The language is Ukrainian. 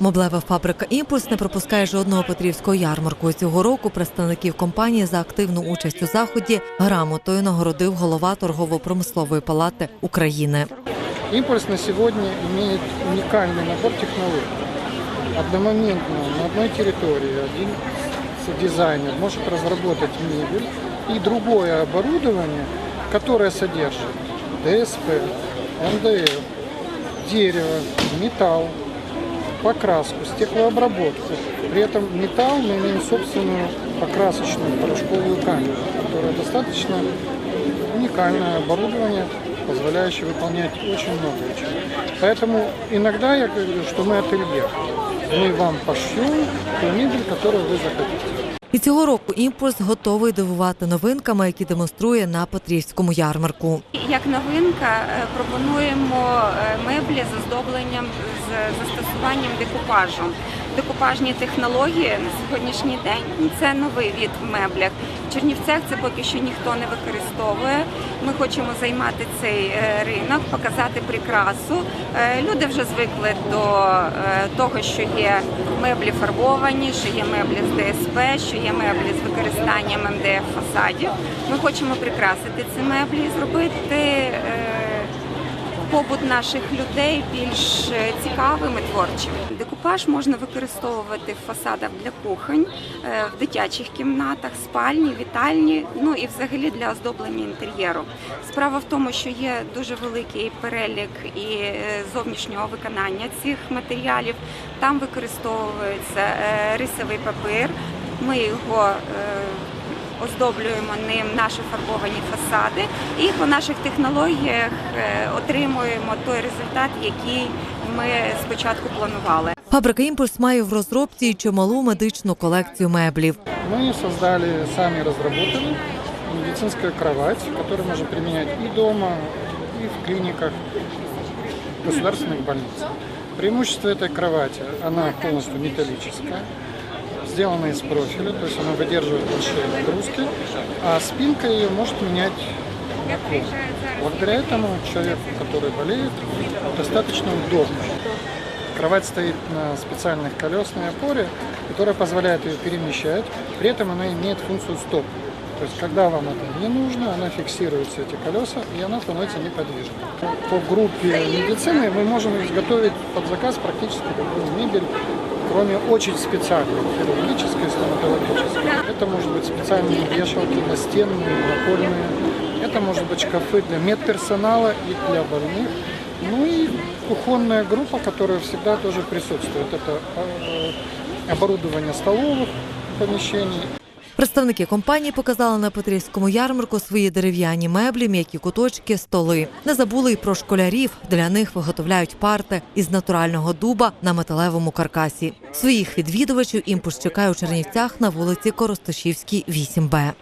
Моблева фабрика Імпульс не пропускає жодного петрівського ярмарку. Цього року представників компанії за активну участь у заході грамотою нагородив голова торгово-промислової палати України. Импульс на сегодня имеет уникальный набор технологий. Одномоментно на одной территории один дизайнер может разработать мебель и другое оборудование, которое содержит ДСП, МДФ, дерево, металл, покраску, стеклообработку. При этом металл мы имеем собственную покрасочную порошковую камеру, которая достаточно уникальное оборудование, позволяющее выполнять очень много чего. Поэтому иногда я говорю, что мы ателье. Мы вам пошьем ту мебель, которую вы захотите. І цього року імпульс готовий дивувати новинками, які демонструє на Петрівському ярмарку. Як новинка е, пропонуємо е, меблі з оздобленням з застосуванням декупажу. Декупажні технології на сьогоднішній день це новий від меблях. В Чернівцях це поки що ніхто не використовує. Ми хочемо займати цей е, ринок, показати прикрасу. Е, Люди вже звикли до е, того, що є меблі фарбовані, що є меблі з ДСП, що є меблі з використанням МДФ фасадів. Ми хочемо прикрасити ці меблі і зробити побут наших людей більш е, цікавим і творчим. Декупаж можна використовувати в фасадах для кухонь, е, в дитячих кімнатах, спальні, вітальні, ну і взагалі для оздоблення інтер'єру. Справа в тому, що є дуже великий перелік і е, зовнішнього виконання цих матеріалів. Там використовується рисовий папір. Ми його оздоблюємо ним наші фарбовані фасади, і по наших технологіях е, отримуємо той результат, який ми спочатку планували. Фабрика імпульс має в розробці й чималу медичну колекцію меблів. Мы создали, сами разработали медицинскую кровать, которую можно применять и дома, и в клиниках государственных больниц. Преимущество этой кровати, она полностью металлическая, сделана из профиля, то есть она выдерживает большие нагрузки, а спинка ее может менять наклон. Благодаря этому человеку, который болеет, достаточно удобно. Кровать стоит на специальных колесной опоре, которая позволяет ее перемещать. При этом она имеет функцию стоп. То есть, когда вам это не нужно, она фиксируется эти колеса, и она становится неподвижной. По группе медицины мы можем изготовить под заказ практически любую мебель, кроме очень специальной, хирургической, стоматологической. Это может быть специальные вешалки, настенные, напольные. Это может быть шкафы для медперсонала и для больных. Ну и кухонная группа, которая всегда тоже присутствует. Это э, оборудование столовых помещений, Представники компанії показали на Петрівському ярмарку свої дерев'яні меблі, м'які куточки, столи. Не забули й про школярів. Для них виготовляють парти із натурального дуба на металевому каркасі. Своїх відвідувачів імпульс чекає у Чернівцях на вулиці Коростишівській, 8Б.